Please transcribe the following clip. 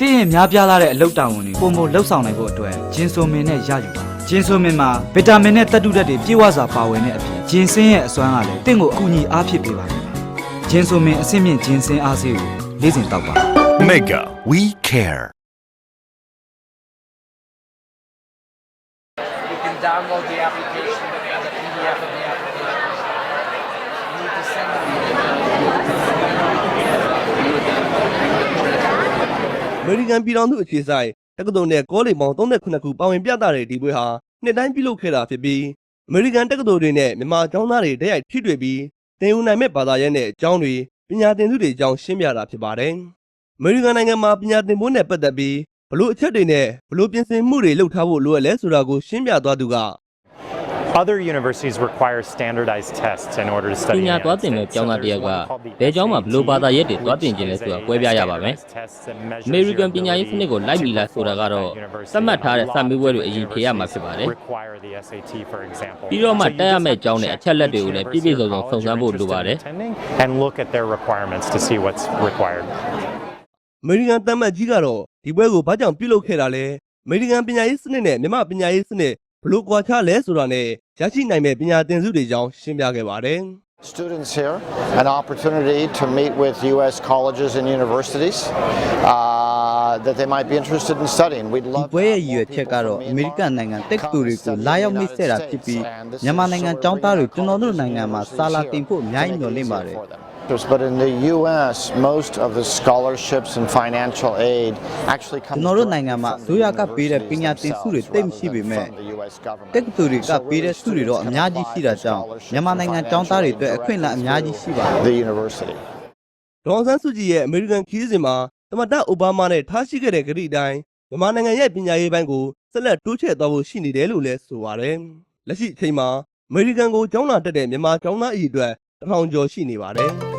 တင်းရဲ့များပြားလာတဲ့အလုပ်တာဝန်တွေပုံမလှုပ်ဆောင်နိုင်ဖို့အတွက်ဂျင်းဆိုမင်နဲ့ရယူပါဂျင်းဆိုမင်မှာဗီတာမင်နဲ့တက်တုဓာတ်တွေပြည့်ဝစွာပါဝင်တဲ့အပြင်ဂျင်းစင်းရဲ့အစွမ်းကလည်းတင့်ကိုအကူအညီအားဖြစ်ပေးပါမယ်ဂျင်းဆိုမင်အဆင့်မြင့်ဂျင်းစင်းအားစေးကိုလေးစဉ်တောက်ပါ Mega, we care. မေရိကန်ပြည်ထောင်စုအခြေစိုက်တက္ကသိုလ်နဲ့ကောလိပ်ပေါင်း39ခုပါဝင်ပြသတဲ့ဒီပွဲဟာနှစ်တိုင်းပြုလုပ်ခဲ့တာဖြစ်ပြီးအမေရိကန်တက္ကသိုလ်တွေနဲ့မြန်မာကျောင်းသားတွေတိုက်ရိုက်ထိတွေ့ပြီးသင်ယူနိုင်မဲ့ဘာသာရပ်နဲ့အကြောင်းတွေပညာသင်စုတွေအကြောင်းရှင်းပြတာဖြစ်ပါတယ်။အမေရိကန်နိုင်ငံမှာပညာသင်ဖို့နဲ့ပတ်သက်ပြီးဘလို့အချက်တွေနဲ့ဘလို့ပြင်ဆင်မှုတွေလုပ်ထားဖို့လိုအပ်လဲဆိုတာကိုရှင်းပြသွားသူက Other universities require standardized tests in order to ပ study. ညာ enhanced သွားတင်တဲ့ ed. ကျောင်း So သားတ there's ယောက်က one called the ဘယ်ကျောင်းမှာဘလို့ဘာသာရပ်တွေ SAT, သွားတင်ခြင်းလဲဆိုတာကွဲပြားရပါမယ် standardized tests that အ measures မေရိကန် your ပညာရေးစနစ်ကို ability လိုက်ပြီလား to ဆိုတာ perform ကတော့ at university. သတ်မှတ်ထားတဲ့ A စာမေးပွဲတွေ lot အ of ရင်ဖြေရမှာဖြစ်ပါတယ် require the SAT, for example. ပြီးတော့မှ So you တက်ရ just မယ့် have to ကျောင်းနဲ့ check အချက်လက် each တွေကိုလည်းပြ university ည့်ပြည့် or စုံစုံ college စုံစမ်း you're ဖို့လို interested ပါတ in ယ် attending and look at their requirements to see what's required. အမေရိကန်တမတ်ကြီးကတော့ဒီပွဲကိုဘာကြောင့်ပြုလုပ်ခဲ့တာလဲအမေရိကန်ပညာရေးစနစ်နဲ့မြန်မာပညာရေးစနစ် ဘလို့ကွာခြားလဲဆိုတာနဲ့ရရှိနိုင်မဲ့ပညာသင်စုတွေအကြောင်းရှင်းပြခဲ့ပါတယ် Students here, an opportunity to meet with U.S. colleges and universities uh, that they might be interested in studying. We'd ဒီ love ပွဲရဲ့ရည်ရွယ်ချက်ကတော့အမေရိကန်နိုင်ငံတက်ကူတွေကိုလာရောက်မိတ်ဆက်တာဖြစ်ပြီးမြန်မာနိုင်ငံចောင်းသားတွေကျွန်တော်တို့နိုင်ငံမှာစာလာတင်ဖို့အများကြီးမျှော်လင့်ပါတယ် But in the U.S., most of the scholarships and financial aid actually come ကျွန်တော်တို့နိုင်ငံမှာအစိုးရကပေးတဲ့ပညာသင်ဆုတွေတိတ်မရှိပေမဲ့ from the U.S. government. တက္ကသိုလ်တွေကပေးတဲ့ဆုတွေတော့အများကြီးရှိတာကြောင့်မြန်မာနိုင်ငံចောင်းသားတွေအတွက်အခွင့်အလမ်းအများကြီးရှိပါတယ် The university. ဒေါ်အောင်ဆန်းစုကြည်ရဲ့အမေရိကန်ခီးစဉ်မှာသမ္မတအိုဘားမားနဲ့ထားရှိခဲ့တဲ့ကတိအတိုင်းမြန်မာနိုင်ငံရဲ့ပညာရေးပိုင်းကိုဆက်လက်တိုးချဲ့သွားဖို့ရှိနေတယ်လို့လည်းဆိုပါတယ်။လက်ရှိအချိန်မှာအမေရိကန်ကိုကျောင်းလာတက်တဲ့မြန်မာကျောင်းသားအရေအတွက်တစ်ထောင်ကျော်ရှိနေပါတယ်။